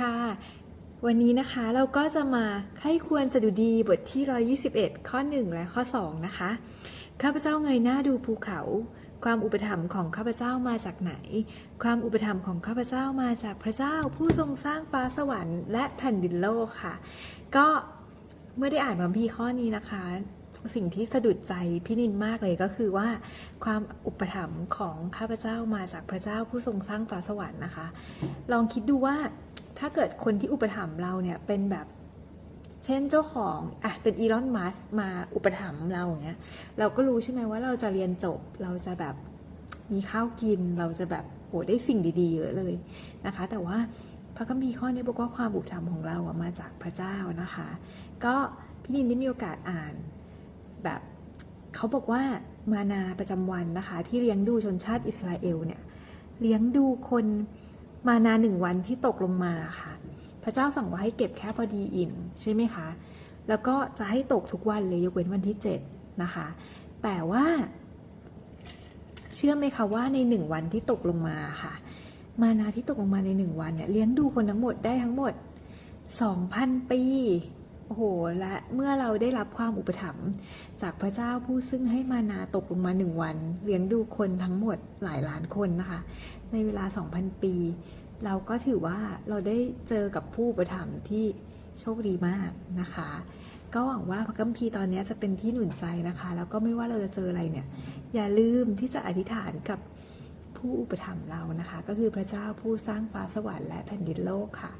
ค่ะ วันนี้นะคะเราก็จะมาใครควรสดุดีบทที่ 121 ข้อ 1 และข้อ 2 นะคะ ข้าพเจ้าเงยหน้าดูภูเขา ความอุปถัมภ์ของข้าพเจ้ามาจากไหน ความอุปถัมภ์ของข้าพเจ้ามาจากพระเจ้าผู้ทรงสร้างฟ้าสวรรค์และแผ่นดินโลกค่ะ ก็เมื่อได้อ่านคัมภีข้อนี้นะคะ สิ่งที่สะดุดใจพี่นินมากเลยก็คือว่า ความอุปถัมภ์ของข้าพเจ้ามาจากพระเจ้าผู้ทรงสร้างฟ้าสวรรค์นะคะ ลองคิดดูว่า ถ้าเกิดคนที่อุปถัมภ์เราเนี่ยเป็นแบบเช่นเจ้าของอะเป็นอีลอนมัสมาอุปถัมภ์เราอย่างเงี้ยเราก็รู้ใช่ไหมว่าเราจะเรียนจบเราจะแบบมีข้าวกินเราจะแบบโหได้สิ่งดีๆเยอะเลยนะคะ แต่ว่าพระคัมภีร์ข้อนี้บอกว่าความอุปถัมภ์ของเราอะมาจากพระเจ้านะคะ ก็พี่นินได้มีโอกาสอ่านแบบเขาบอกว่ามานาประจำวันนะคะ ที่เลี้ยงดูชนชาติอิสราเอลเนี่ยเลี้ยงดูคน มานาหนึ่งวันที่ตกลงมาค่ะ พระเจ้าสั่งว่าให้เก็บแค่พอดีอิ่มใช่ไหมคะ แล้วก็จะให้ตกทุกวันเลยยกเว้นวันที่ 7 นะคะ แต่ว่า เชื่อไหมคะว่าในหนึ่งวันที่ตกลงมาค่ะ มานาที่ตกลงมาในหนึ่งวันเนี่ยเลี้ยงดูคนทั้งหมดได้ทั้งหมด 2,000 ปี โอ้โห และเมื่อเราได้รับความอุปถัมภ์จากพระเจ้าผู้ซึ่งให้มานาตกลงมาหนึ่งวัน เลี้ยงดูคนทั้งหมดหลายล้านคนนะคะ ในเวลา 2,000 ปี เราก็ถือว่าเราได้เจอกับผู้อุปถัมภ์ที่โชคดีมากนะคะ ก็หวังว่าพระคัมภีร์ตอนนี้จะเป็นที่หนุนใจนะคะ แล้วก็ไม่ว่าเราจะเจออะไรเนี่ย อย่าลืมที่จะอธิษฐานกับผู้อุปถัมภ์เรานะคะ ก็คือพระเจ้าผู้สร้างฟ้าสวรรค์และแผ่นดินโลกค่ะ